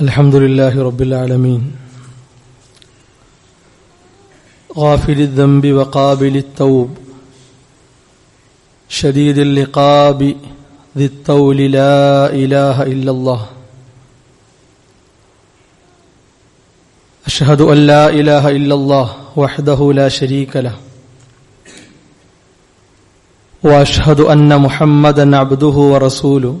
الحمد لله رب العالمين. غافل الذنب وقابل التوب. شديد اللقاب ذي الطول لا إله إلا الله. أشهد أن لا إله إلا الله وحده لا شريك له. وأشهد أن محمدا عبده ورسوله.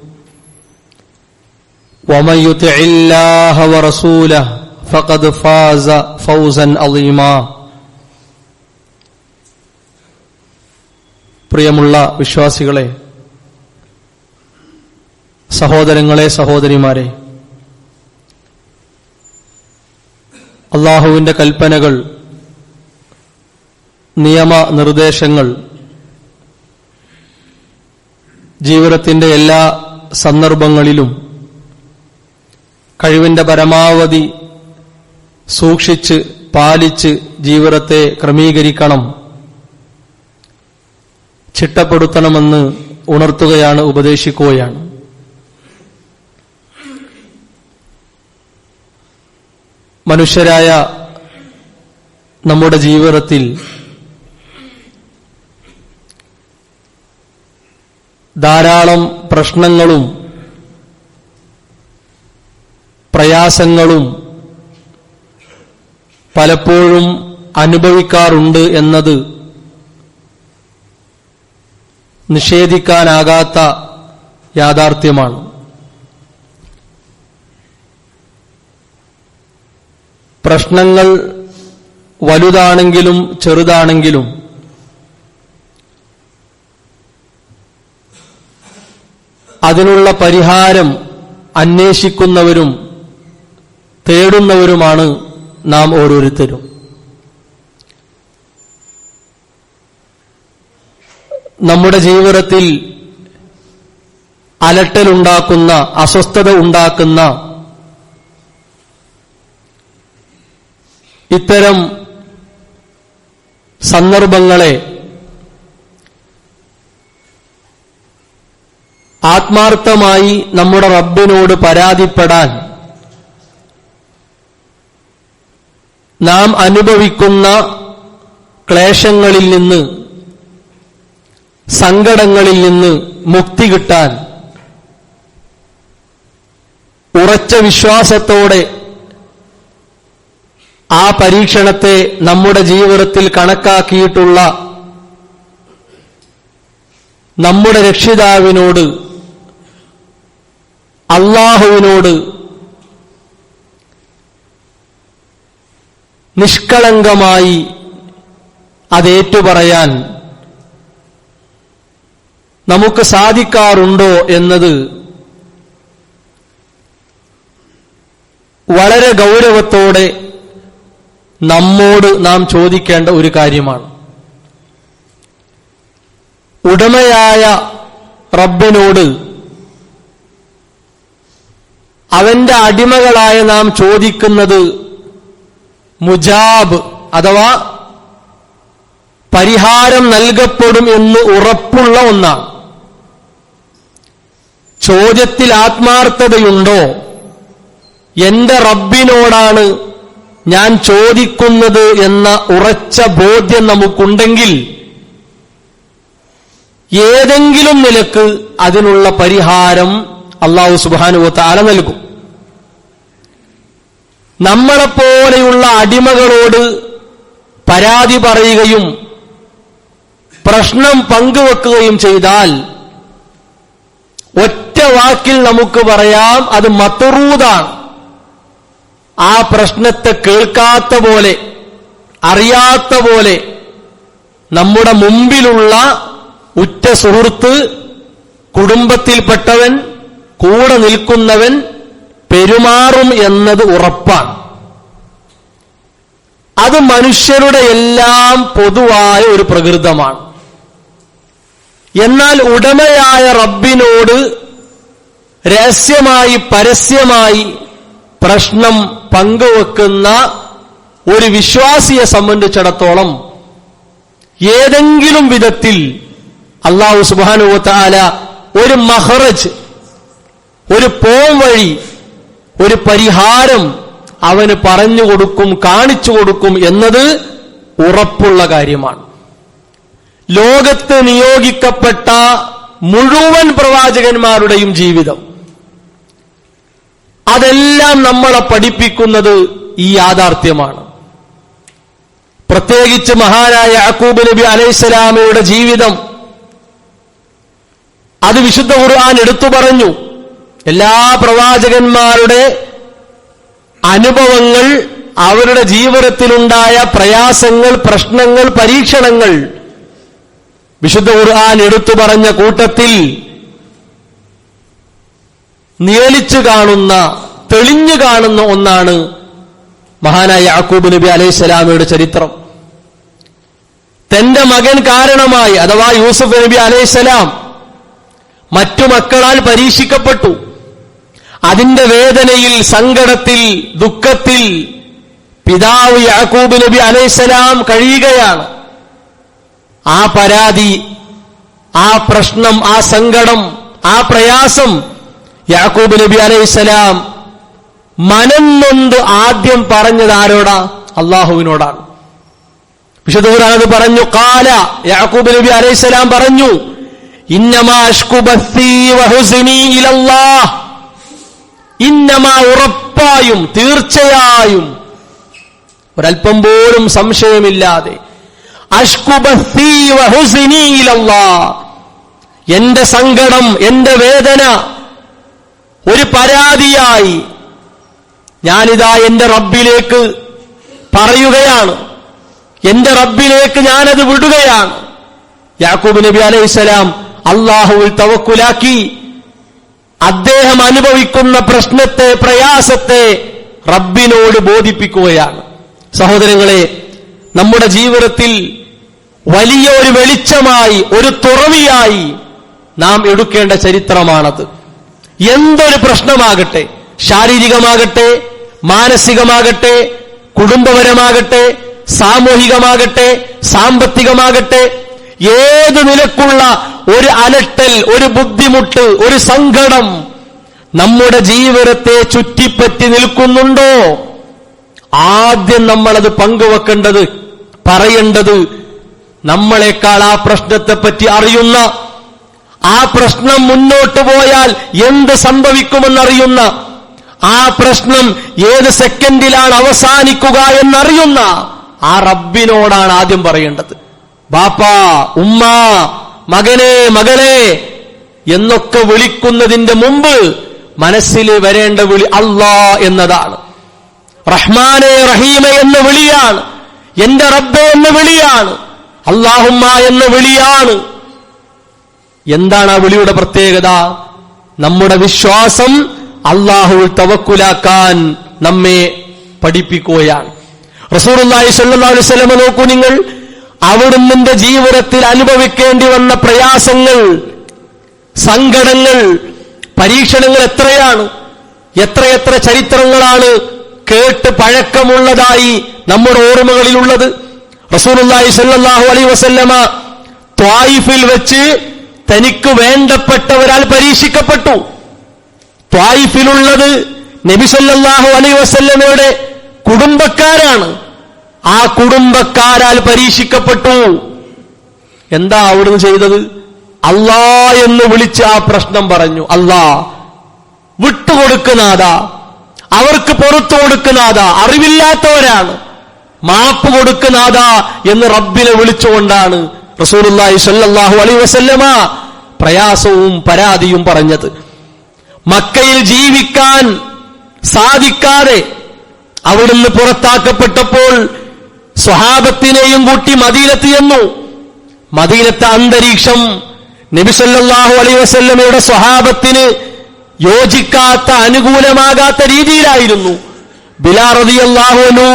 ومن يطع الله ورسوله فقد فاز فوزا عظيما പ്രിയമുള്ള വിശ്വാസികളെ സഹോദരങ്ങളെ സഹോദരിമാരെ അള്ളാഹുവിന്റെ കൽപ്പനകൾ നിയമ നിർദ്ദേശങ്ങൾ ജീവിതത്തിന്റെ എല്ലാ സന്ദർഭങ്ങളിലും കഴിവിന്റെ പരമാവധി സൂക്ഷിച്ച് പാലിച്ച് ജീവിതത്തെ ക്രമീകരിക്കണം. ചിട്ടപ്പെടുത്തണമെന്ന് ഉണർത്തുകയാണ് ഉപദേശിക്കുകയാണ്. മനുഷ്യരായ നമ്മുടെ ജീവിതത്തിൽ ധാരാളം പ്രശ്നങ്ങളും പ്രയാസങ്ങളും പലപ്പോഴും അനുഭവിക്കാറുണ്ട് എന്നത് നിഷേധിക്കാനാകാത്ത യാഥാർത്ഥ്യമാണ്. പ്രശ്നങ്ങൾ വലുതാണെങ്കിലും ചെറുതാണെങ്കിലും അതിനുള്ള പരിഹാരം അന്വേഷിക്കുന്നവരും തേടുന്നവരുമാണ് നാം ഓരോരുത്തരും. നമ്മുടെ ജീവിതത്തിൽ അലട്ടലുണ്ടാക്കുന്ന അസ്വസ്ഥത ഉണ്ടാക്കുന്ന ഇത്തരം സന്ദർഭങ്ങളെ ആത്മാർത്ഥമായി നമ്മുടെ റബ്ബിനോട് പരാതിപ്പെടാൻ നാം അനുഭവിക്കുന്ന ക്ലേശങ്ങളിൽ നിന്ന് സങ്കടങ്ങളിൽ നിന്ന് മുക്തി കിട്ടാൻ ഉറച്ച വിശ്വാസത്തോടെ ആ പരീക്ഷണത്തെ നമ്മുടെ ജീവിതത്തിൽ കണക്കാക്കിയിട്ടുള്ള നമ്മുടെ രക്ഷിതാവിനോട് അള്ളാഹുവിനോട് നിഷ്കളങ്കമായി അതേറ്റുപറയാൻ നമുക്ക് സാധിക്കാറുണ്ടോ എന്നത് വളരെ ഗൗരവത്തോടെ നമ്മോട് നാം ചോദിക്കേണ്ട ഒരു കാര്യമാണ്. ഉടമയായ റബ്ബിനോട് അവന്റെ അടിമകളായ നാം ചോദിക്കുന്നത് മുജാബ് അഥവാ പരിഹാരം നൽകപ്പെടും എന്ന് ഉറപ്പുള്ള ഒന്നാണ് ചോദ്യത്തിൽ ആത്മാർത്ഥതയുണ്ടോ? എന്റെ റബ്ബിനോടാണ് ഞാൻ ചോദിക്കുന്നത് എന്ന ഉറച്ച ബോധ്യം നമുക്കുണ്ടെങ്കിൽ ഏതെങ്കിലും നിലയ്ക്ക് അതിനുള്ള പരിഹാരം അള്ളാഹു സുബാനുവത്ത് ആല നൽകും. നമ്മളെപ്പോലെയുള്ള അടിമകളോട് പരാതി പറയുകയും പ്രശ്നം പങ്കുവെക്കുകയും ചെയ്താൽ ഒറ്റ വാക്കിൽ നമുക്ക് പറയാം അത് മത്തുറൂതാണ് ആ പ്രശ്നത്തെ കേൾക്കാത്ത പോലെ അറിയാത്ത പോലെ നമ്മുടെ മുമ്പിലുള്ള ഉറ്റ സുഹൃത്ത് കുടുംബത്തിൽപ്പെട്ടവൻ കൂടെ നിൽക്കുന്നവൻ പെരുമാറും എന്നത് ഉറപ്പാണ്. അത് മനുഷ്യരുടെ എല്ലാം പൊതുവായ ഒരു പ്രകൃതമാണ്. എന്നാൽ ഉടമയായ റബ്ബിനോട് രഹസ്യമായി പരസ്യമായി പ്രശ്നം പങ്കുവെക്കുന്ന ഒരു വിശ്വാസിയെ സംബന്ധിച്ചിടത്തോളം ഏതെങ്കിലും വിധത്തിൽ അള്ളാഹു സുബാനുവത്താല ഒരു മഹറജ് ഒരു പോം വഴി ഒരു പരിഹാരം അവന് പറഞ്ഞു കൊടുക്കും കാണിച്ചു കൊടുക്കും എന്നത് ഉറപ്പുള്ള കാര്യമാണ്. ലോകത്ത് നിയോഗിക്കപ്പെട്ട മുഴുവൻ പ്രവാചകന്മാരുടെയും ജീവിതം. അതെല്ലാം നമ്മളെ പഠിപ്പിക്കുന്നത് ഈ യാഥാർത്ഥ്യമാണ്. പ്രത്യേകിച്ച് മഹാനായ അക്കൂബ് നബി അലൈഹിസ്സലാമയുടെ ജീവിതം. അത് വിശുദ്ധ ഖുർആൻ എടുത്തു പറഞ്ഞു. എല്ലാ പ്രവാചകന്മാരുടെ അനുഭവങ്ങൾ അവരുടെ ജീവിതത്തിലുണ്ടായ പ്രയാസങ്ങൾ പ്രശ്നങ്ങൾ പരീക്ഷണങ്ങൾ വിശുദ്ധ ഖുർആൻ എടുത്തു പറഞ്ഞ കൂട്ടത്തിൽ നിയലിച്ചു കാണുന്ന തെളിഞ്ഞു കാണുന്ന ഒന്നാണ് മഹാനായ യാക്കൂബ് നബി അലൈഹി സ്വലാമയുടെ ചരിത്രം. തന്റെ മകൻ കാരണമായി അഥവാ യൂസുഫ് നബി അലൈഹിസ്സലാം മറ്റു മക്കളാൽ പരീക്ഷിക്കപ്പെട്ടു. അതിന്റെ വേദനയിൽ സങ്കടത്തിൽ ദുഃഖത്തിൽ പിതാവ് യാക്കൂബ് നബി അലൈസലാം കഴിയുകയാണ്. ആ പരാതി ആ പ്രശ്നം ആ സങ്കടം ആ പ്രയാസം യാക്കൂബ് നബി അലൈസലാം മനം നൊന്ത് ആദ്യം പറഞ്ഞത് ആരോടാ? അള്ളാഹുവിനോടാണ്. വിശുദ്ധ ഖുർആൻ പറഞ്ഞു കാല യാക്കൂബ് നബി അലൈസലാം പറഞ്ഞു ഇന്നമാ ഇന്നമാ ഉറപ്പായും തീർച്ചയായും. ഒരൽപ്പം പോലും സംശയമില്ലാതെ. എന്റെ സങ്കടം എന്റെ വേദന ഒരു പരാതിയായി. ഞാനിതാ എന്റെ റബ്ബിലേക്ക് പറയുകയാണ്. എന്റെ റബ്ബിലേക്ക് ഞാനത് വിടുകയാണ്. യാക്കൂബ് നബി അലൈഹിസ്സലാം അള്ളാഹുവിൽ തവക്കുലാക്കി. അദ്ദേഹം അനുഭവിക്കുന്ന പ്രശ്നത്തെ പ്രയാസത്തെ റബ്ബിനോട് ബോധിപ്പിക്കുകയാണ്. സഹോദരങ്ങളെ നമ്മുടെ ജീവിതത്തിൽ വലിയ ഒരു വെളിച്ചമായി ഒരു തുറവിയായി നാം എടുക്കേണ്ട ചരിത്രമാണത്. എന്തൊരു പ്രശ്നമാകട്ടെ ശാരീരികമാകട്ടെ മാനസികമാകട്ടെ കുടുംബപരമാകട്ടെ സാമൂഹികമാകട്ടെ സാമ്പത്തികമാകട്ടെ ഏത് നിലക്കുള്ള ഒരു അലട്ടൽ ഒരു ബുദ്ധിമുട്ട് ഒരു സങ്കടം നമ്മുടെ ജീവിതത്തെ ചുറ്റിപ്പറ്റി നിൽക്കുന്നുണ്ടോ? ആദ്യം നമ്മളത് പങ്കുവെക്കേണ്ടത് പറയേണ്ടത് നമ്മളെക്കാൾ ആ പ്രശ്നത്തെപ്പറ്റി അറിയുന്ന ആ പ്രശ്നം മുന്നോട്ട് പോയാൽ എന്ത് സംഭവിക്കുമെന്നറിയുന്ന ആ പ്രശ്നം ഏത് സെക്കൻഡിലാണ് അവസാനിക്കുക എന്നറിയുന്ന ആ റബ്ബിനോടാണ് ആദ്യം പറയേണ്ടത്. ബാപ്പ ഉമ്മ മകനെ മകളെ എന്നൊക്കെ വിളിക്കുന്നതിന്റെ മുമ്പ് മനസ്സിൽ വരേണ്ട വിളി അള്ളാ എന്നതാണ്. റഹ്മാനെ റഹീമ എന്ന വിളിയാണ്. എന്റെ റബ്ബ എന്ന വിളിയാണ്. അള്ളാഹുമ്മ എന്ന വിളിയാണ്. എന്താണ് ആ വിളിയുടെ പ്രത്യേകത? നമ്മുടെ വിശ്വാസം അള്ളാഹു തവക്കുലാക്കാൻ നമ്മെ പഠിപ്പിക്കുകയാണ്. റസൂറുല്ലാഹി അള്ളാഹി അലൈഹി വസല്ലം നോക്കൂ നിങ്ങൾ. അവിടുന്ന് ജീവിതത്തിൽ അനുഭവിക്കേണ്ടി വന്ന പ്രയാസങ്ങൾ സങ്കടങ്ങൾ പരീക്ഷണങ്ങൾ എത്രയാണ്? എത്രയെത്ര ചരിത്രങ്ങളാണ് കേട്ട് പഴക്കമുള്ളതായി നമ്മുടെ ഓർമ്മകളിലുള്ളത്? റസൂലുള്ളാഹി സല്ലല്ലാഹു അലൈഹി വസല്ലമ ത്വായിഫിൽ വെച്ച് തനിക്ക് വേണ്ടപ്പെട്ടവരാൽ പരീക്ഷിക്കപ്പെട്ടു. ത്വായിഫിലുള്ളത് നബി സല്ലല്ലാഹു അലൈഹി വസല്ലമയുടെ കുടുംബക്കാരാണ്. ആ കുടുംബക്കാരാൽ പരീക്ഷിക്കപ്പെട്ടു. എന്താ അവിടുന്ന് ചെയ്തത്? അല്ലാ എന്ന് വിളിച്ച് ആ പ്രശ്നം പറഞ്ഞു. അല്ലാ വിട്ടുകൊടുക്കുന്നാഥ അവർക്ക് പുറത്തു കൊടുക്കുന്നാഥ അറിവില്ലാത്തവരാണ്. മാപ്പ് കൊടുക്കുന്നാഥ എന്ന് റബ്ബിനെ വിളിച്ചുകൊണ്ടാണ് റസൂലുള്ളാഹി സല്ലാഹു അലൈഹി വസല്ലമ പ്രയാസവും പരാതിയും പറഞ്ഞത്. മക്കയിൽ ജീവിക്കാൻ സാധിക്കാതെ അവിടുന്ന് പുറത്താക്കപ്പെട്ടപ്പോൾ സ്വഹാബത്തിനെയും കൂട്ടി മദീനത്ത് ചെന്നു. മദീനത്തെ അന്തരീക്ഷം നബിസല്ലാഹു അലൈ വസല്ലമയുടെ സ്വഹാബത്തിന് യോജിക്കാത്ത അനുകൂലമാകാത്ത രീതിയിലായിരുന്നു. ബിലാ റതിയല്ലാഹുനു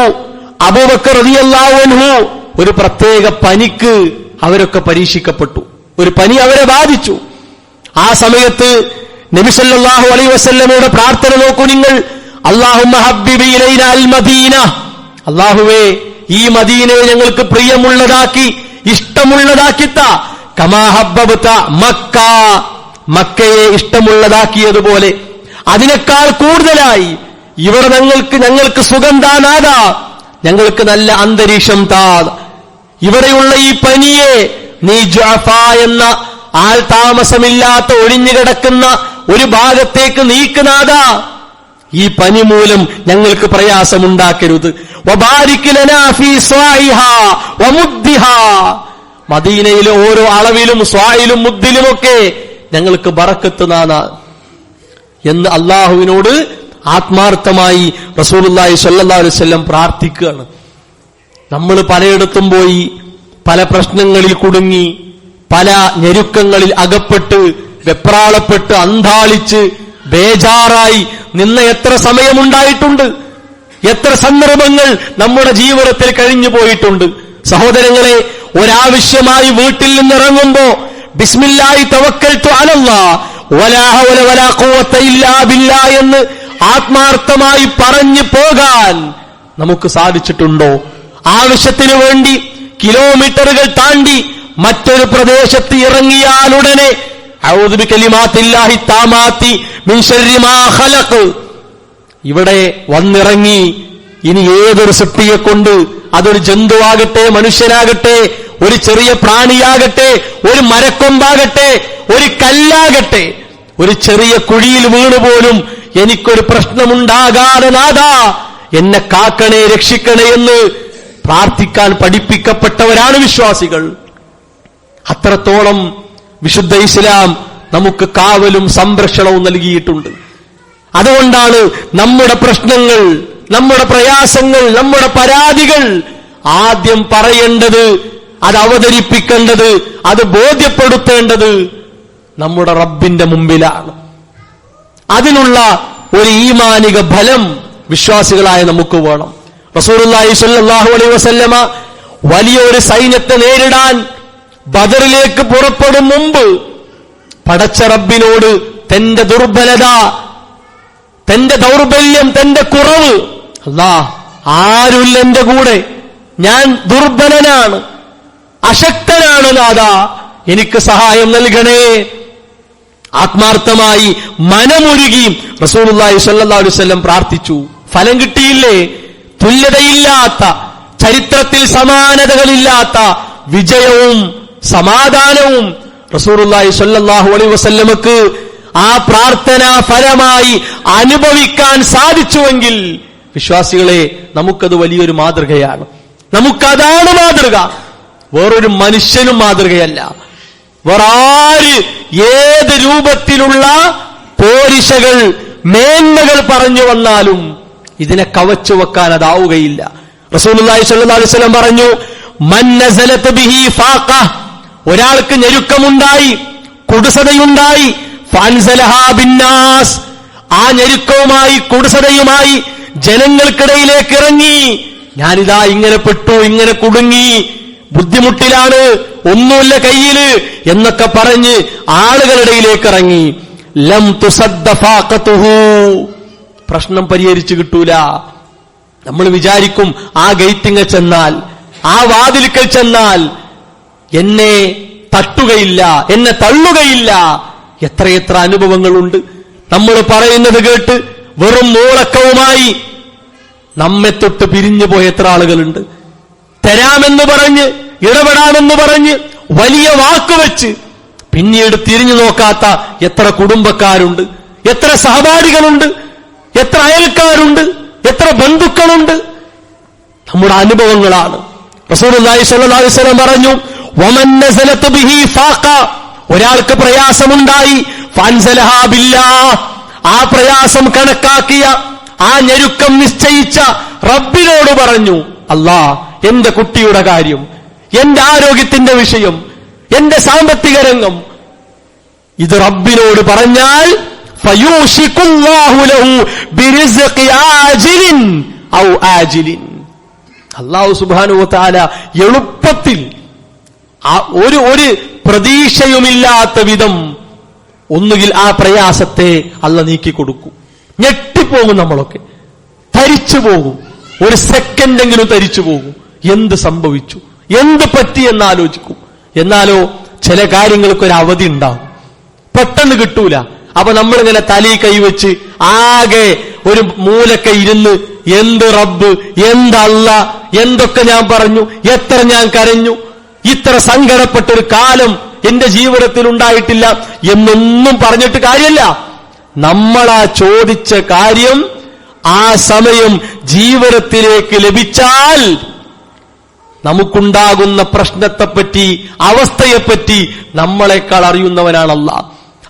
അബൂബക്കർ റതിയല്ലാഹുനു ഒരു പ്രത്യേക പനിക്ക് അവരൊക്കെ പരീക്ഷിക്കപ്പെട്ടു. ഒരു പനി അവരെ ബാധിച്ചു. ആ സമയത്ത് നബിസല്ലാഹു അലൈ വസല്ലമയുടെ പ്രാർത്ഥന നോക്കൂ നിങ്ങൾ. അള്ളാഹു ഹബ്ബിബി ഇലൈന അൽ മദീന. അള്ളാഹുവേ ഈ മദീനയെ ഞങ്ങൾക്ക് പ്രിയമുള്ളതാക്കി ഇഷ്ടമുള്ളതാക്കിത്ത. കമാഹബ്ബത്ത മക്ക. മക്കയെ ഇഷ്ടമുള്ളതാക്കിയതുപോലെ. അതിനേക്കാൾ കൂടുതലായി ഇവർ ഞങ്ങൾക്ക് ഞങ്ങൾക്ക് സുഖം താനാകാ ഞങ്ങൾക്ക് നല്ല അന്തരീക്ഷം താ. ഇവിടെയുള്ള ഈ പനിയെ നീ ജഫ എന്ന ആൾ താമസമില്ലാത്ത ഒഴിഞ്ഞുകിടക്കുന്ന ഒരു ഭാഗത്തേക്ക് നീക്കുനാഥ. ഈ പനി മൂലം ഞങ്ങൾക്ക് പ്രയാസമുണ്ടാക്കരുത്. മദീനയിലെ ഓരോ അളവിലും സ്വായിലും മുദ്ദിലുമൊക്കെ ഞങ്ങൾക്ക് ബറക്കത്ത് നാന. എന്ന് അള്ളാഹുവിനോട് ആത്മാർത്ഥമായി റസൂലുള്ളാഹി സ്വല്ലല്ലാഹു അലൈഹി വസല്ലം പ്രാർത്ഥിക്കുകയാണ്. നമ്മൾ പലയിടത്തും പോയി പല പ്രശ്നങ്ങളിൽ കുടുങ്ങി പല ഞെരുക്കങ്ങളിൽ അകപ്പെട്ട് വെപ്രാളപ്പെട്ട് അന്താളിച്ച് ബേജാറായി നിന്ന് എത്ര സമയമുണ്ടായിട്ടുണ്ട്? എത്ര സന്ദർഭങ്ങൾ നമ്മുടെ ജീവിതത്തിൽ കഴിഞ്ഞു പോയിട്ടുണ്ട്. സഹോദരങ്ങളെ ഒരാവശ്യമായി വീട്ടിൽ നിന്നിറങ്ങുമ്പോ ബിസ്മില്ലായി തവക്കൽ ഇല്ലാ എന്ന് ആത്മാർത്ഥമായി പറഞ്ഞു പോകാൻ നമുക്ക് സാധിച്ചിട്ടുണ്ടോ? ആവശ്യത്തിനു വേണ്ടി കിലോമീറ്ററുകൾ താണ്ടി മറ്റൊരു പ്രദേശത്ത് ഇറങ്ങിയാലുടനെ ഔദു ബികലിമാത്തില്ലാഹി താമാത്തി മിൻ ഖലഖ്. ഇവിടെ വന്നിറങ്ങി ഇനി ഏതൊരു സൃഷ്ടിയെ കൊണ്ട് അതൊരു ജന്തുവാകട്ടെ മനുഷ്യനാകട്ടെ ഒരു ചെറിയ പ്രാണിയാകട്ടെ ഒരു മരക്കൊമ്പാകട്ടെ ഒരു കല്ലാകട്ടെ ഒരു ചെറിയ കുഴിയിൽ വീണുപോലും എനിക്കൊരു പ്രശ്നമുണ്ടാകാതെ നാഥാ എന്നെ കാക്കണേ രക്ഷിക്കണേ എന്ന് പ്രാർത്ഥിക്കാൻ പഠിപ്പിക്കപ്പെട്ടവരാണ് വിശ്വാസികൾ. അത്രത്തോളം വിശുദ്ധ ഇസ്ലാം നമുക്ക് കാവലും സംരക്ഷണവും നൽകിയിട്ടുണ്ട്. അതുകൊണ്ടാണ് നമ്മുടെ പ്രശ്നങ്ങൾ നമ്മുടെ പ്രയാസങ്ങൾ നമ്മുടെ പരാതികൾ ആദ്യം പറയേണ്ടത് അത് അവതരിപ്പിക്കേണ്ടത് അത് ബോധ്യപ്പെടുത്തേണ്ടത് നമ്മുടെ റബ്ബിന്റെ മുമ്പിലാണ്. അതിനുള്ള ഒരു ഈമാനിക ഫലം വിശ്വാസികളായ നമുക്ക് വേണം. റസൂലുള്ളാഹി സ്വല്ലല്ലാഹു അലൈഹി വസല്ലമ വലിയൊരു സൈന്യത്തെ നേരിടാൻ ബദറിലേക്ക് പുറപ്പെടും മുമ്പ് പടച്ച റബ്ബിനോട് തന്റെ ദുർബലത തന്റെ ദൗർബല്യം തന്റെ കുറവ്. അല്ലാ ആരുല്ല എന്റെ കൂടെ. ഞാൻ ദുർബലനാണ്. അശക്തനാണ് ദാദാ എനിക്ക് സഹായം നൽകണേ. ആത്മാർത്ഥമായി മനമൊരുകിയും അലൈഹി വസല്ലം പ്രാർത്ഥിച്ചു. ഫലം കിട്ടിയില്ലേ? തുല്യതയില്ലാത്ത ചരിത്രത്തിൽ സമാനതകളില്ലാത്ത വിജയവും സമാധാനവും റസൂലുള്ളാഹി സ്വല്ലല്ലാഹു അലൈ വസല്ലമക്ക് ആ പ്രാർത്ഥന ഫലമായി അനുഭവിക്കാൻ സാധിച്ചുവെങ്കിൽ വിശ്വാസികളെ നമുക്കത് വലിയൊരു മാതൃകയാണ്. നമുക്കതാണ് മാതൃക. വേറൊരു മനുഷ്യനും മാതൃകയല്ല. വേറാര് ഏത് രൂപത്തിലുള്ള പോരിശകൾ മേന്മകൾ പറഞ്ഞു വന്നാലും ഇതിനെ കവച്ചു വെക്കാൻ അതാവുകയില്ല. വസല്ലം പറഞ്ഞു ബിഹി ഒരാൾക്ക് ഞെരുക്കമുണ്ടായി കുടുസതയുണ്ടായി ആ ഞെരുക്കവുമായി കുടുസതയുമായി ജനങ്ങൾക്കിടയിലേക്ക് ഇറങ്ങി. ഞാനിതാ ഇങ്ങനെ പെട്ടു ഇങ്ങനെ കുടുങ്ങി. ബുദ്ധിമുട്ടിലാണ് ഒന്നുമില്ല കയ്യിൽ എന്നൊക്കെ പറഞ്ഞ് ആളുകളുടെയിലേക്ക് ഇറങ്ങി. ലം തുസദ്ദഫാഖത്തുഹു പ്രശ്നം പരിഹരിച്ചു കിട്ടൂല. നമ്മൾ വിചാരിക്കും ആ ഗേറ്റിങ്ങ ചെന്നാൽ ആ വാതിൽക്കൽ ചെന്നാൽ എന്നെ തട്ടുകയില്ല എന്നെ തള്ളുകയില്ല. എത്രയെത്ര അനുഭവങ്ങളുണ്ട്. നമ്മൾ പറയുന്നത് കേട്ട് വെറും മൂളക്കവുമായി നമ്മെ തൊട്ട് പിരിഞ്ഞു പോയ എത്ര ആളുകളുണ്ട്. തരാമെന്ന് പറഞ്ഞ് ഇടപെടാമെന്ന് പറഞ്ഞ് വലിയ വാക്ക് വെച്ച് പിന്നീട് തിരിഞ്ഞു നോക്കാത്ത എത്ര കുടുംബക്കാരുണ്ട് എത്ര സഹപാഠികളുണ്ട് എത്ര അയൽക്കാരുണ്ട് എത്ര ബന്ധുക്കളുണ്ട്. നമ്മുടെ അനുഭവങ്ങളാണ്. റസൂലുള്ളാഹി സ്വല്ലല്ലാഹു അലൈഹി വസല്ലം പറഞ്ഞു വമൻ നസലതു ബിഹി ഫാഖ. ഒരാൾക്ക് പ്രയാസമുണ്ടായി. ആ പ്രയാസം കണക്കാക്കിയ ആ ഞെരുക്കം നിശ്ചയിച്ച റബ്ബിനോട് പറഞ്ഞു അല്ലാ എന്റെ കുട്ടിയുടെ കാര്യം എന്റെ ആരോഗ്യത്തിന്റെ വിഷയം എന്റെ സാമ്പത്തിക രംഗം. ഇത് റബ്ബിനോട് പറഞ്ഞാൽ അള്ളാഹു സുബാനു താല എളുപ്പത്തിൽ ഒരു ഒരു പ്രതീക്ഷയുമില്ലാത്ത വിധം ഒന്നുകിൽ ആ പ്രയാസത്തെ അല്ല നീക്കിക്കൊടുക്കും ഞെട്ടിപ്പോകും നമ്മളൊക്കെ. തരിച്ചു പോകും. ഒരു സെക്കൻഡെങ്കിലും തരിച്ചു പോകും. എന്ത് സംഭവിച്ചു? എന്ത് പറ്റി എന്നാലോചിക്കും. എന്നാലോ ചില കാര്യങ്ങൾക്ക് ഒരു അവധി ഉണ്ടാകും. പെട്ടെന്ന് കിട്ടൂല. അപ്പൊ നമ്മളിങ്ങനെ തലി കൈവച്ച് ആകെ ഒരു മൂലക്ക ഇരുന്ന് എന്ത് റബ്ബ് എന്തല്ല എന്തൊക്കെ ഞാൻ പറഞ്ഞു എത്ര ഞാൻ കരഞ്ഞു ഇത്ര സങ്കടപ്പെട്ടൊരു കാലം എന്റെ ജീവിതത്തിൽ ഉണ്ടായിട്ടില്ല എന്നൊന്നും പറഞ്ഞിട്ട് കാര്യമില്ല. നമ്മളാ ചോദിച്ച കാര്യം ആ സമയം ജീവിതത്തിലേക്ക് ലഭിച്ചാൽ നമുക്കുണ്ടാകുന്ന പ്രശ്നത്തെപ്പറ്റി അവസ്ഥയെപ്പറ്റി നമ്മളെക്കാൾ അറിയുന്നവനാണല്ല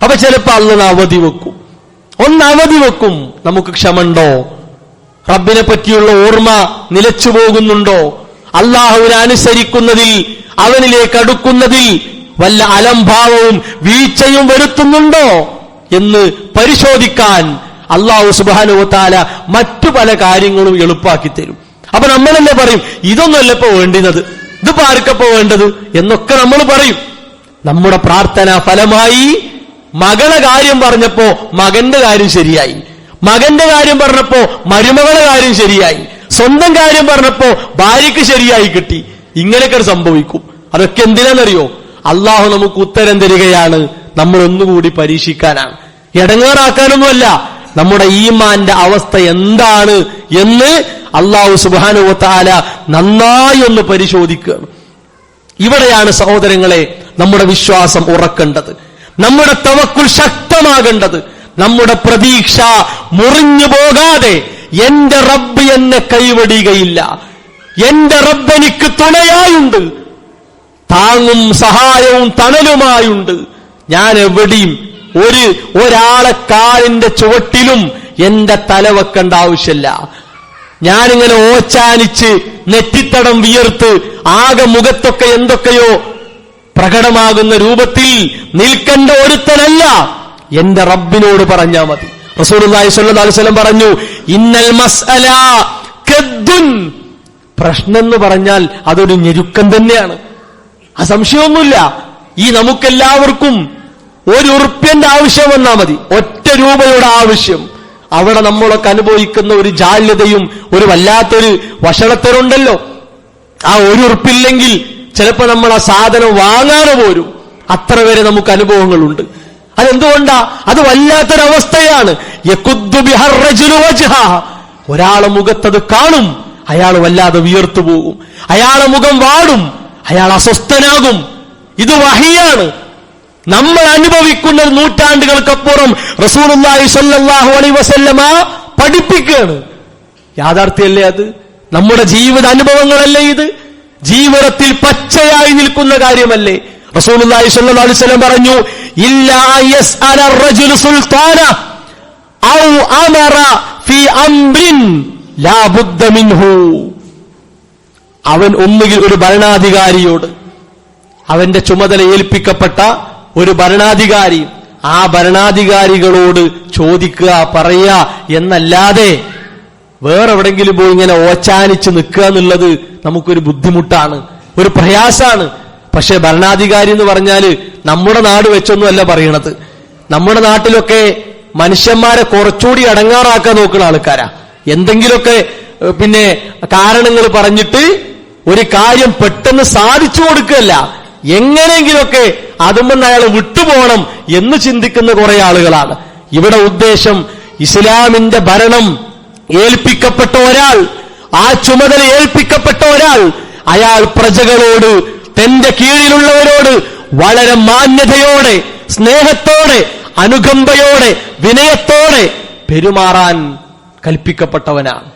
അപ്പൊ ചിലപ്പോ അന്ന് അവധി വെക്കും. ഒന്ന് അവധി വെക്കും. നമുക്ക് ക്ഷമണ്ടോ റബ്ബിനെ പറ്റിയുള്ള ഓർമ്മ നിലച്ചു പോകുന്നുണ്ടോ? അള്ളാഹുവിനെ അനുസരിക്കുന്നതിൽ അവനിലേക്ക് അടുക്കുന്നതിൽ വല്ല അലംഭാവവും വീഴ്ചയും വരുത്തുന്നുണ്ടോ എന്ന് പരിശോധിക്കാൻ അള്ളാഹു സുബാനുവത്താല മറ്റു പല കാര്യങ്ങളും എളുപ്പാക്കി തരും. അപ്പൊ നമ്മളല്ലേ പറയും ഇതൊന്നുമല്ല ഇപ്പൊ വേണ്ടുന്നത് ഇത് ആർക്കപ്പോ വേണ്ടത്? എന്നൊക്കെ നമ്മൾ പറയും. നമ്മുടെ പ്രാർത്ഥന ഫലമായി മകളെ കാര്യം പറഞ്ഞപ്പോ മകന്റെ കാര്യം ശരിയായി. മകന്റെ കാര്യം പറഞ്ഞപ്പോ മരുമകളെ കാര്യം ശരിയായി. സ്വന്തം കാര്യം പറഞ്ഞപ്പോ ഭാര്യയ്ക്ക് ശരിയായി കിട്ടി. ഇങ്ങനെയൊക്കെ സംഭവിക്കും. അതൊക്കെ എന്തിനാണെന്നറിയോ? അള്ളാഹു നമുക്ക് ഉത്തരം തരികയാണ്. നമ്മൾ ഒന്നുകൂടി പരീക്ഷിക്കാനാണ്. ഇടങ്ങേറാക്കാനൊന്നുമല്ല. നമ്മുടെ ഈമാന്റെ അവസ്ഥ എന്താണ് എന്ന് അള്ളാഹു സുബാനുവത്താല നന്നായി ഒന്ന് പരിശോധിക്കുകയാണ്. ഇവിടെയാണ് സഹോദരങ്ങളെ നമ്മുടെ വിശ്വാസം ഉറക്കേണ്ടത്. നമ്മുടെ തവക്കുൽ ശക്തമാകേണ്ടത്. നമ്മുടെ പ്രതീക്ഷ മുറിഞ്ഞു പോകാതെ എന്റെ റബ്ബ് എന്നെ കൈവടിയുകയില്ല എന്റെ റബ്ബ് എനിക്ക് തുണയായുണ്ട്. താങ്ങും സഹായവും തണലുമായുണ്ട്. ഞാൻ എവിടെയും ഒരു ഒരാളെ കാലിന്റെ ചുവട്ടിലും എന്റെ തല വെക്കേണ്ട ആവശ്യമില്ല. ഞാനിങ്ങനെ ഓച്ചാനിച്ച് നെറ്റിത്തടം വിയർത്ത് ആകെ മുഖത്തൊക്കെ എന്തൊക്കെയോ പ്രകടമാകുന്ന രൂപത്തിൽ നിൽക്കേണ്ട ഒരുത്തനല്ല എന്റെ റബ്ബിനോട് പറഞ്ഞാ മതി. വസല്ലം പറഞ്ഞു ഇന്നൽ മസ്അല പ്രശ്നം എന്ന് പറഞ്ഞാൽ അതൊരു ഞെരുക്കം തന്നെയാണ്. ആ സംശയമൊന്നുമില്ല ഈ നമുക്കെല്ലാവർക്കും ഒരു ഉറുപ്പ്യന്റെ ആവശ്യം വന്നാൽ മതി. ഒറ്റ രൂപയുടെ ആവശ്യം. അവിടെ നമ്മളൊക്കെ അനുഭവിക്കുന്ന ഒരു ജാല്യതയും ഒരു വല്ലാത്തൊരു വഷളത്തരുണ്ടല്ലോ. ആ ഒരു ഉറുപ്പില്ലെങ്കിൽ ചിലപ്പോ നമ്മൾ ആ സാധനം വാങ്ങാതെ പോരും. അത്ര വരെ നമുക്ക് അനുഭവങ്ങളുണ്ട്. അതെന്തുകൊണ്ടാ? അത് വല്ലാത്തൊരവസ്ഥയാണ്. ഒരാളെ മുഖത്തത് കാണും അയാൾ വല്ലാതെ വിയർത്തു പോകും. അയാളെ മുഖം വാടും അയാൾ അസ്വസ്ഥനാകും. ഇത് വഹിയാണ്. നമ്മൾ അനുഭവിക്കുന്ന നൂറ്റാണ്ടുകൾക്കപ്പുറം സ്വല്ലല്ലാഹു അലൈഹി വസല്ലമ പഠിപ്പിക്കുകയാണ്. യാഥാർത്ഥ്യല്ലേ അത്? നമ്മുടെ ജീവിത അനുഭവങ്ങളല്ലേ ഇത്? ജീവിതത്തിൽ പച്ചയായി നിൽക്കുന്ന കാര്യമല്ലേ? റസൂലുള്ളാഹി അലൈഹി വസല്ലം പറഞ്ഞു ഇല്ലാ സുൽത്താന ഔ അമറ ഫീ ലാ ബുദ്ദ മിൻഹു. അവൻ ഒന്നുകിൽ ഒരു ഭരണാധികാരിയോട് അവന്റെ ചുമതല ഏൽപ്പിക്കപ്പെട്ട ഒരു ഭരണാധികാരി ആ ഭരണാധികാരികളോട് ചോദിക്കുക പറയുക എന്നല്ലാതെ വേറെ എവിടെങ്കിലും പോയി ഇങ്ങനെ ഓച്ചാനിച്ച് നിൽക്കുക എന്നുള്ളത് നമുക്കൊരു ബുദ്ധിമുട്ടാണ് ഒരു പ്രയാസാണ് പക്ഷെ ഭരണാധികാരി എന്ന് പറഞ്ഞാൽ നമ്മുടെ നാട് വെച്ചൊന്നുമല്ല പറയണത്. നമ്മുടെ നാട്ടിലൊക്കെ മനുഷ്യന്മാരെ കുറച്ചുകൂടി അടങ്ങാറാക്കാൻ നോക്കുന്ന ആൾക്കാരാ. എന്തെങ്കിലുമൊക്കെ പിന്നെ കാരണങ്ങൾ പറഞ്ഞിട്ട് ഒരു കാര്യം പെട്ടെന്ന് സാധിച്ചു കൊടുക്കുകയല്ല. എങ്ങനെയെങ്കിലുമൊക്കെ അതുമെന്ന് അയാൾ വിട്ടുപോകണം എന്ന് ചിന്തിക്കുന്ന കുറെ ആളുകളാണ്. ഇവിടെ ഉദ്ദേശം ഇസ്ലാമിന്റെ ഭരണം ഏൽപ്പിക്കപ്പെട്ട ഒരാൾ ആ ചുമതല ഏൽപ്പിക്കപ്പെട്ട ഒരാൾ അയാൾ പ്രജകളോട് തന്റെ കീഴിലുള്ളവരോട് വളരെ മാന്യതയോടെ സ്നേഹത്തോടെ അനുകമ്പയോടെ വിനയത്തോടെ പെരുമാറാൻ കൽപ്പിക്കപ്പെട്ടവനാണ്.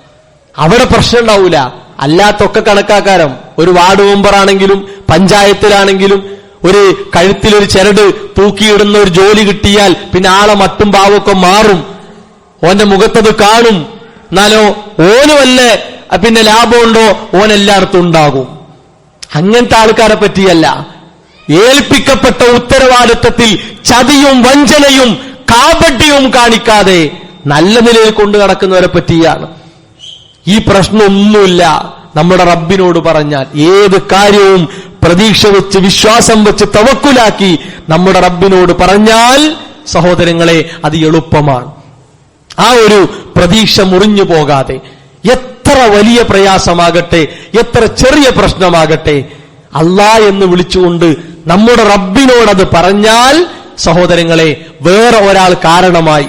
അവിടെ പ്രശ്നം ഉണ്ടാവൂല. അല്ലാത്തൊക്കെ കണക്കാക്കാരം. ഒരു വാർഡ് മെമ്പറാണെങ്കിലും പഞ്ചായത്തിലാണെങ്കിലും ഒരു കഴുത്തിൽ കഴുത്തിലൊരു ചരട് തൂക്കിയിടുന്ന ഒരു ജോലി കിട്ടിയാൽ പിന്നെ ആളെ മട്ടും പാവൊക്കെ മാറും. ഓന്റെ മുഖത്തത് കാണും. എന്നാലോ ഓന് വല്ല പിന്നെ ലാഭമുണ്ടോ? ഓൻ എല്ലായിടത്തും ഉണ്ടാകും. അങ്ങനത്തെ ആൾക്കാരെ പറ്റിയല്ല. ഏൽപ്പിക്കപ്പെട്ട ഉത്തരവാദിത്വത്തിൽ ചതിയും വഞ്ചനയും കാപട്യവും കാണിക്കാതെ നല്ല നിലയിൽ കൊണ്ടു നടക്കുന്നവരെ പറ്റിയാണ്. ഈ പ്രശ്നമൊന്നുമില്ല. നമ്മുടെ റബ്ബിനോട് പറഞ്ഞാൽ ഏത് കാര്യവും പ്രതീക്ഷ വെച്ച് വിശ്വാസം വെച്ച് തവക്കുലാക്കി നമ്മുടെ റബ്ബിനോട് പറഞ്ഞാൽ സഹോദരങ്ങളെ അത് എളുപ്പമാണ്. ആ ഒരു പ്രതീക്ഷ മുറിഞ്ഞു പോകാതെ എത്ര വലിയ പ്രയാസമാകട്ടെ എത്ര ചെറിയ പ്രശ്നമാകട്ടെ അല്ലാ എന്ന് വിളിച്ചുകൊണ്ട് നമ്മുടെ റബ്ബിനോടത് പറഞ്ഞാൽ സഹോദരങ്ങളെ വേറെ ഒരാൾ കാരണമായി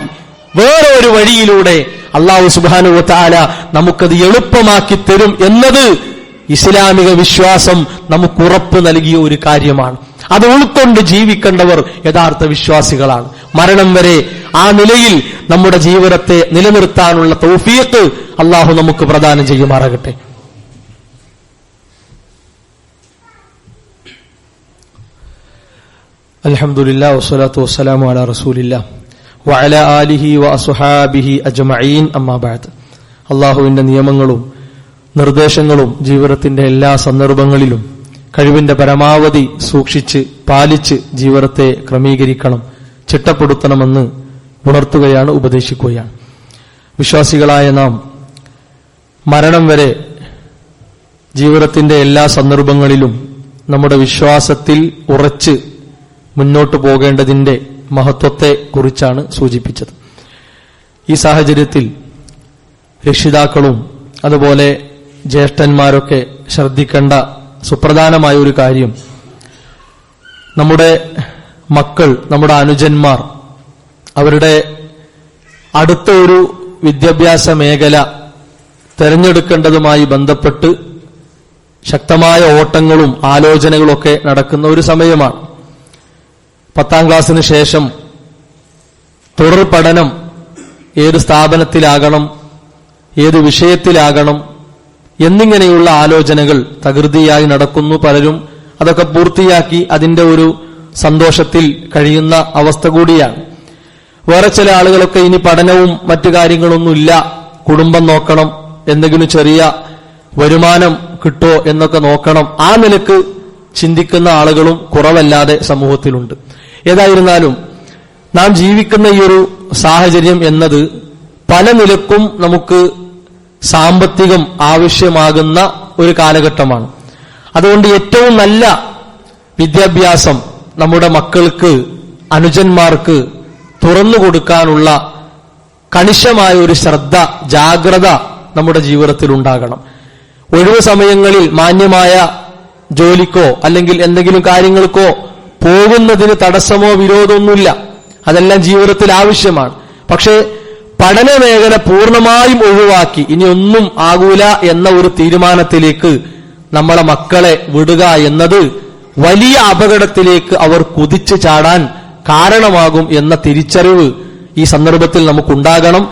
വേറെ ഒരു വഴിയിലൂടെ അള്ളാഹു സുബാനു താല നമുക്കത് എളുപ്പമാക്കി തരും എന്നത് ഇസ്ലാമിക വിശ്വാസം നമുക്ക് ഉറപ്പ് നൽകിയ ഒരു കാര്യമാണ്. അത് ഉൾക്കൊണ്ട് ജീവിക്കേണ്ടവർ യഥാർത്ഥ വിശ്വാസികളാണ്. മരണം വരെ ആ നിലയിൽ നമ്മുടെ ജീവിതത്തെ നിലനിർത്താനുള്ള തൗഫീഖ് അള്ളാഹു നമുക്ക് പ്രദാനം ചെയ്യുമാറാകട്ടെ. അലഹമുല്ല വസ്സലാത്തു വസ്സലാമു ആലിഹി അജ്മഈൻ. അള്ളാഹുവിന്റെ നിയമങ്ങളും നിർദ്ദേശങ്ങളും ജീവിതത്തിന്റെ എല്ലാ സന്ദർഭങ്ങളിലും കഴിവിന്റെ പരമാവധി സൂക്ഷിച്ച് പാലിച്ച് ജീവിതത്തെ ക്രമീകരിക്കണം ചിട്ടപ്പെടുത്തണമെന്ന് ഉണർത്തുകയാണ് ഉപദേശിക്കുകയാണ്. വിശ്വാസികളായ നാം മരണം വരെ ജീവിതത്തിന്റെ എല്ലാ സന്ദർഭങ്ങളിലും നമ്മുടെ വിശ്വാസത്തിൽ ഉറച്ച് മുന്നോട്ട് പോകേണ്ടതിന്റെ മഹത്വത്തെ കുറിച്ചാണ് സൂചിപ്പിച്ചത്. ഈ സാഹചര്യത്തിൽ രക്ഷിതാക്കളും അതുപോലെ ജ്യേഷ്ഠന്മാരൊക്കെ ശ്രദ്ധിക്കേണ്ട സുപ്രധാനമായ ഒരു കാര്യം. നമ്മുടെ മക്കൾ നമ്മുടെ അനുജന്മാർ അവരുടെ അടുത്ത ഒരു വിദ്യാഭ്യാസ മേഖല തെരഞ്ഞെടുക്കേണ്ടതുമായി ബന്ധപ്പെട്ട് ശക്തമായ ഓട്ടങ്ങളും ആലോചനകളൊക്കെ നടക്കുന്ന ഒരു സമയമാണ്. പത്താം ക്ലാസ്സിന് ശേഷം തുടർ പഠനം ഏത് സ്ഥാപനത്തിലാകണം ഏത് വിഷയത്തിലാകണം എന്നിങ്ങനെയുള്ള ആലോചനകൾ തകൃതിയായി നടക്കുന്നു പലരും. അതൊക്കെ പൂർത്തിയാക്കി അതിന്റെ ഒരു സന്തോഷത്തിൽ കഴിയുന്ന അവസ്ഥ കൂടിയാണ്. വേറെ ചില ആളുകളൊക്കെ ഇനി പഠനവും മറ്റു കാര്യങ്ങളൊന്നുമില്ല. കുടുംബം നോക്കണം. എന്തെങ്കിലും ചെറിയ വരുമാനം കിട്ടോ എന്നൊക്കെ നോക്കണം. ആ നിലയ്ക്ക് ചിന്തിക്കുന്ന ആളുകളും കുറവല്ലാതെ സമൂഹത്തിലുണ്ട്. ഏതായിരുന്നാലും നാം ജീവിക്കുന്ന ഈ ഒരു സാഹചര്യം എന്നത് പല നിലക്കും നമുക്ക് സാമ്പത്തികം ആവശ്യമാകുന്ന ഒരു കാലഘട്ടമാണ്. അതുകൊണ്ട് ഏറ്റവും നല്ല വിദ്യാഭ്യാസം നമ്മുടെ മക്കൾക്ക് അനുജന്മാർക്ക് തുറന്നു കൊടുക്കാനുള്ള കണിശമായ ഒരു ശ്രദ്ധ ജാഗ്രത നമ്മുടെ ജീവിതത്തിൽ ഉണ്ടാകണം. ഒഴിവു സമയങ്ങളിൽ മാന്യമായ ജോലിക്കോ അല്ലെങ്കിൽ എന്തെങ്കിലും കാര്യങ്ങൾക്കോ പോകുന്നതിന് തടസ്സമോ വിരോധമൊന്നുമില്ല. അതെല്ലാം ജീവിതത്തിൽ ആവശ്യമാണ്. പക്ഷേ പഠന മേഖല പൂർണമായും ഒഴിവാക്കി. ഇനി ഒന്നും ആകൂല എന്ന ഒരു തീരുമാനത്തിലേക്ക് നമ്മളെ മക്കളെ വിടുക എന്നത് വലിയ അപകടത്തിലേക്ക് അവർ കുതിച്ചു ചാടാൻ കാരണമാകും എന്ന തിരിച്ചറിവ് ഈ സന്ദർഭത്തിൽ നമുക്കുണ്ടാകണം.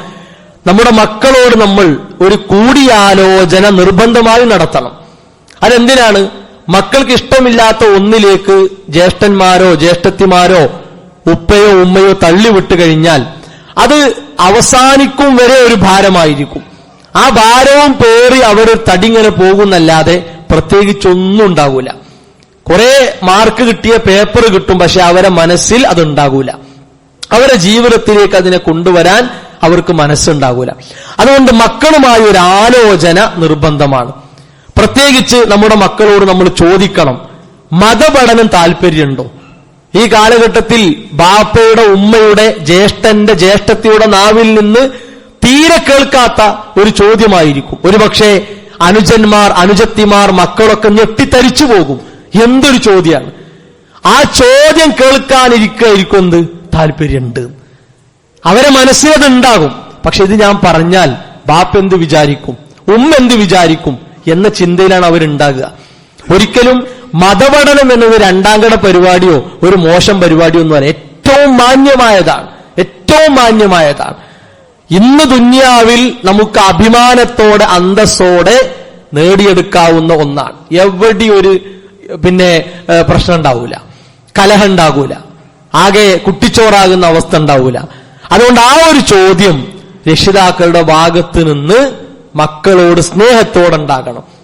നമ്മുടെ മക്കളോട് നമ്മൾ ഒരു കൂടിയാലോചന നിർബന്ധമായി നടത്തണം. അതെന്തിനാണ്? മക്കൾക്ക് ഇഷ്ടമില്ലാത്ത ഒന്നിലേക്ക് ജ്യേഷ്ഠന്മാരോ ജ്യേഷ്ഠത്തിമാരോ ഉപ്പയോ ഉമ്മയോ തള്ളിവിട്ട് കഴിഞ്ഞാൽ അത് അവസാനിക്കും വരെ ഒരു ഭാരമായിരിക്കും. ആ ഭാരവും പേറി അവർ തടിങ്ങനെ പോകുന്നല്ലാതെ പ്രത്യേകിച്ചൊന്നും ഉണ്ടാകൂല കുറെ മാർക്ക് കിട്ടിയ പേപ്പർ കിട്ടും പക്ഷെ അവരെ മനസ്സിൽ അതുണ്ടാകൂല അവരെ ജീവിതത്തിലേക്ക് അതിനെ കൊണ്ടുവരാൻ അവർക്ക് മനസ്സുണ്ടാകൂല അതുകൊണ്ട് മക്കളുമായി ഒരു ആലോചന നിർബന്ധമാണ്. പ്രത്യേകിച്ച് നമ്മുടെ മക്കളോട് നമ്മൾ ചോദിക്കണം മതപഠനം താല്പര്യമുണ്ടോ? ഈ കാലഘട്ടത്തിൽ ബാപ്പയുടെ ഉമ്മയുടെ ജ്യേഷ്ഠന്റെ ജ്യേഷ്ഠത്തിയുടെ നാവിൽ നിന്ന് തീരെ കേൾക്കാത്ത ഒരു ചോദ്യമായിരിക്കും. ഒരുപക്ഷെ അനുജന്മാർ അനുജത്തിമാർ മക്കളൊക്കെ ഞെട്ടിത്തരിച്ചു പോകും. എന്തൊരു ചോദ്യമാണ്. ആ ചോദ്യം കേൾക്കാനിരിക്കായിരിക്കും താല്പര്യമുണ്ട്. അവരെ മനസ്സിലത് ഉണ്ടാകും. പക്ഷെ ഇത് ഞാൻ പറഞ്ഞാൽ ബാപ്പ എന്ത് വിചാരിക്കും? ഉമ്മ എന്ത് വിചാരിക്കും? എന്ന ചിന്തയിലാണ് അവരുണ്ടാകുക. ഒരിക്കലും മതപഠനം എന്നത് രണ്ടാംകട പരിപാടിയോ ഒരു മോശം പരിപാടിയോ എന്ന് പറയാം ഏറ്റവും മാന്യമായതാണ്. ഏറ്റവും മാന്യമായതാണ്. ഇന്ന് ദുന്യാവിൽ നമുക്ക് അഭിമാനത്തോടെ അന്തസ്സോടെ നേടിയെടുക്കാവുന്ന ഒന്നാണ്. എവിടെ ഒരു പിന്നെ പ്രശ്നം ഉണ്ടാവൂല. കലഹം ഉണ്ടാകൂല. ആകെ കുട്ടിച്ചോറാകുന്ന അവസ്ഥ ഉണ്ടാവൂല. അതുകൊണ്ട് ആ ഒരു ചോദ്യം രക്ഷിതാക്കളുടെ ഭാഗത്ത് നിന്ന് മക്കളോട് സ്നേഹത്തോടെ ഉണ്ടാകണം.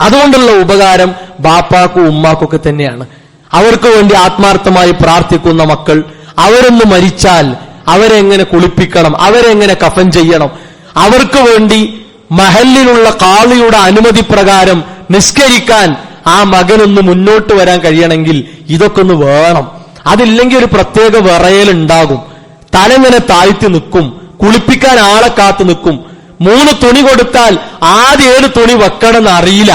അതുകൊണ്ടുള്ള ഉപകാരം ബാപ്പാക്കും ഉമ്മാക്കൊക്കെ തന്നെയാണ്. അവർക്ക് വേണ്ടി ആത്മാർത്ഥമായി പ്രാർത്ഥിക്കുന്ന മക്കൾ അവരൊന്ന് മരിച്ചാൽ അവരെങ്ങനെ കുളിപ്പിക്കണം അവരെങ്ങനെ കഫൻ ചെയ്യണം? അവർക്ക് വേണ്ടി മഹലിലുള്ള കാളിയുടെ അനുമതി പ്രകാരം നിസ്കരിക്കാൻ ആ മകനൊന്ന് മുന്നോട്ട് വരാൻ കഴിയണമെങ്കിൽ ഇതൊക്കെ ഒന്ന് വേണം. അതില്ലെങ്കിൽ ഒരു പ്രത്യേക വിറയലുണ്ടാകും. തലങ്ങനെ താഴ്ത്തി നിൽക്കും. കുളിപ്പിക്കാൻ ആളെ കാത്തു നിൽക്കും. മൂന്ന് തുണി കൊടുത്താൽ ആദ്യ ഏത് തുണി വെക്കണമെന്ന് അറിയില്ല.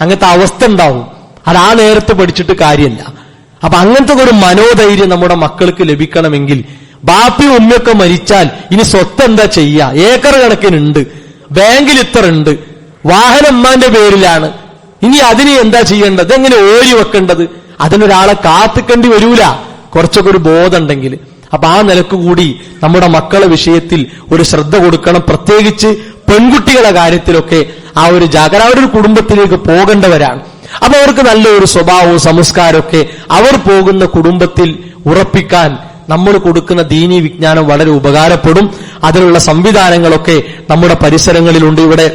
അങ്ങനത്തെ അവസ്ഥ ഉണ്ടാവും. അത് ആ നേരത്ത് പഠിച്ചിട്ട് കാര്യമില്ല. അപ്പൊ അങ്ങനത്തെ ഒരു മനോധൈര്യം നമ്മുടെ മക്കൾക്ക് ലഭിക്കണമെങ്കിൽ ബാപ്പി ഉമ്മയൊക്കെ മരിച്ചാൽ ഇനി സ്വത്ത് എന്താ ചെയ്യുക ഏക്കർ കണക്കിനുണ്ട്. ബാങ്കിൽ ഇത്ര ഉണ്ട്. വാഹനം ഉമ്മാന്റെ പേരിലാണ്. ഇനി അതിന് എന്താ ചെയ്യേണ്ടത്? എങ്ങനെ ഓരി വെക്കേണ്ടത്? അതിനൊരാളെ കാത്തിക്കേണ്ടി വരൂല. കുറച്ചൊക്കെ ഒരു ബോധം ഉണ്ടെങ്കിൽ. അപ്പൊ ആ നിലയ്ക്ക് കൂടി നമ്മുടെ മക്കളെ വിഷയത്തിൽ ഒരു ശ്രദ്ധ കൊടുക്കണം. പ്രത്യേകിച്ച് പെൺകുട്ടികളുടെ കാര്യത്തിലൊക്കെ ആ ഒരു ജാഗ്രത അവരൊരു കുടുംബത്തിലേക്ക് പോകേണ്ടവരാണ്. അപ്പൊ അവർക്ക് നല്ലൊരു സ്വഭാവവും സംസ്കാരമൊക്കെ അവർ പോകുന്ന കുടുംബത്തിൽ ഉറപ്പിക്കാൻ നമ്മൾ കൊടുക്കുന്ന ദീനി വിജ്ഞാനം വളരെ ഉപകാരപ്പെടും. അതിനുള്ള സംവിധാനങ്ങളൊക്കെ നമ്മുടെ പരിസരങ്ങളിലുണ്ട്. ഇവിടെ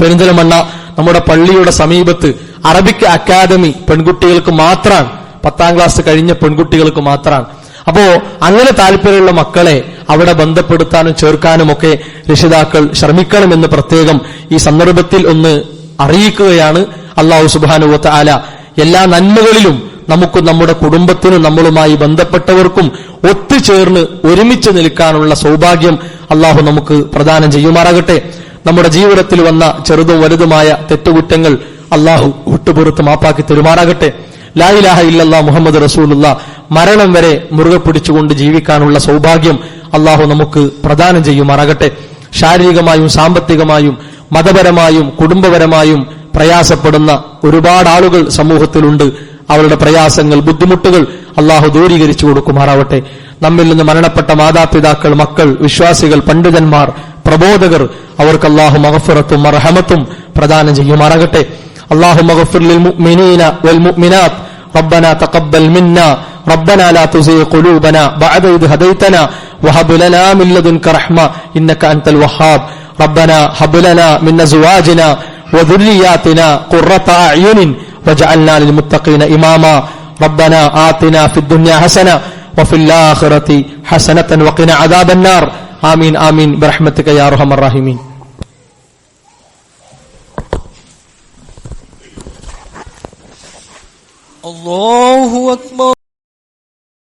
പെരിന്തൽമണ്ണ നമ്മുടെ പള്ളിയുടെ സമീപത്ത് അറബിക് അക്കാദമി പെൺകുട്ടികൾക്ക് മാത്രമാണ് പത്താം ക്ലാസ് കഴിഞ്ഞ പെൺകുട്ടികൾക്ക് മാത്രമാണ് അപ്പോ അങ്ങനെ താല്പര്യമുള്ള മക്കളെ അവിടെ ബന്ധപ്പെടുത്താനും ചേർക്കാനും ഒക്കെ രക്ഷിതാക്കൾ ശ്രമിക്കണമെന്ന് പ്രത്യേകം ഈ സന്ദർഭത്തിൽ ഒന്ന് അറിയിക്കുകയാണ്. അള്ളാഹു സുബാനുവത്ത ആല എല്ലാ നന്മകളിലും നമുക്ക് നമ്മുടെ കുടുംബത്തിനും നമ്മളുമായി ബന്ധപ്പെട്ടവർക്കും ഒത്തുചേർന്ന് ഒരുമിച്ച് നിൽക്കാനുള്ള സൗഭാഗ്യം അള്ളാഹു നമുക്ക് പ്രദാനം ചെയ്യുമാറാകട്ടെ. നമ്മുടെ ജീവിതത്തിൽ വന്ന ചെറുതും വലുതുമായ തെറ്റുകുറ്റങ്ങൾ അള്ളാഹു വിട്ടുപുറത്ത് മാപ്പാക്കി തെരുമാറാകട്ടെ. ലായിലാഹ ഇല്ലല്ലാ മുഹമ്മദ് റസൂലുള്ള. മരണം വരെ മുറുക പിടിച്ചുകൊണ്ട് ജീവിക്കാനുള്ള സൗഭാഗ്യം അള്ളാഹു നമുക്ക് പ്രദാനം ചെയ്യുമാറാകട്ടെ. ശാരീരികമായും സാമ്പത്തികമായും മതപരമായും കുടുംബപരമായും പ്രയാസപ്പെടുന്ന ഒരുപാട് ആളുകൾ സമൂഹത്തിലുണ്ട്. അവരുടെ പ്രയാസങ്ങൾ ബുദ്ധിമുട്ടുകൾ അള്ളാഹു ദൂരീകരിച്ചു കൊടുക്കുമാറാവട്ടെ. നമ്മിൽ നിന്ന് മരണപ്പെട്ട മാതാപിതാക്കൾ മക്കൾ വിശ്വാസികൾ പണ്ഡിതന്മാർ പ്രബോധകർ അവർക്ക് അള്ളാഹു മഹഫുറത്തും മർഹമത്തും പ്രദാനം ചെയ്യുമാറാകട്ടെ. അള്ളാഹു മഹഫുർ ലിൽ മുഅ്മിനീന വൽ ربنا تقبل منا. ربنا لا تزغ قلوبنا بعد إذ هديتنا. وهب لنا من لدنك رحمة. إنك أنت الوهاب. ربنا هب لنا من أزواجنا وذرياتنا قرة أعين. واجعلنا للمتقين إماما. ربنا آتنا في الدنيا حسنة وفي الآخرة حسنة وقنا عذاب النار. آمين آمين. برحمتك يا أرحم الراحمين. الله أكبر.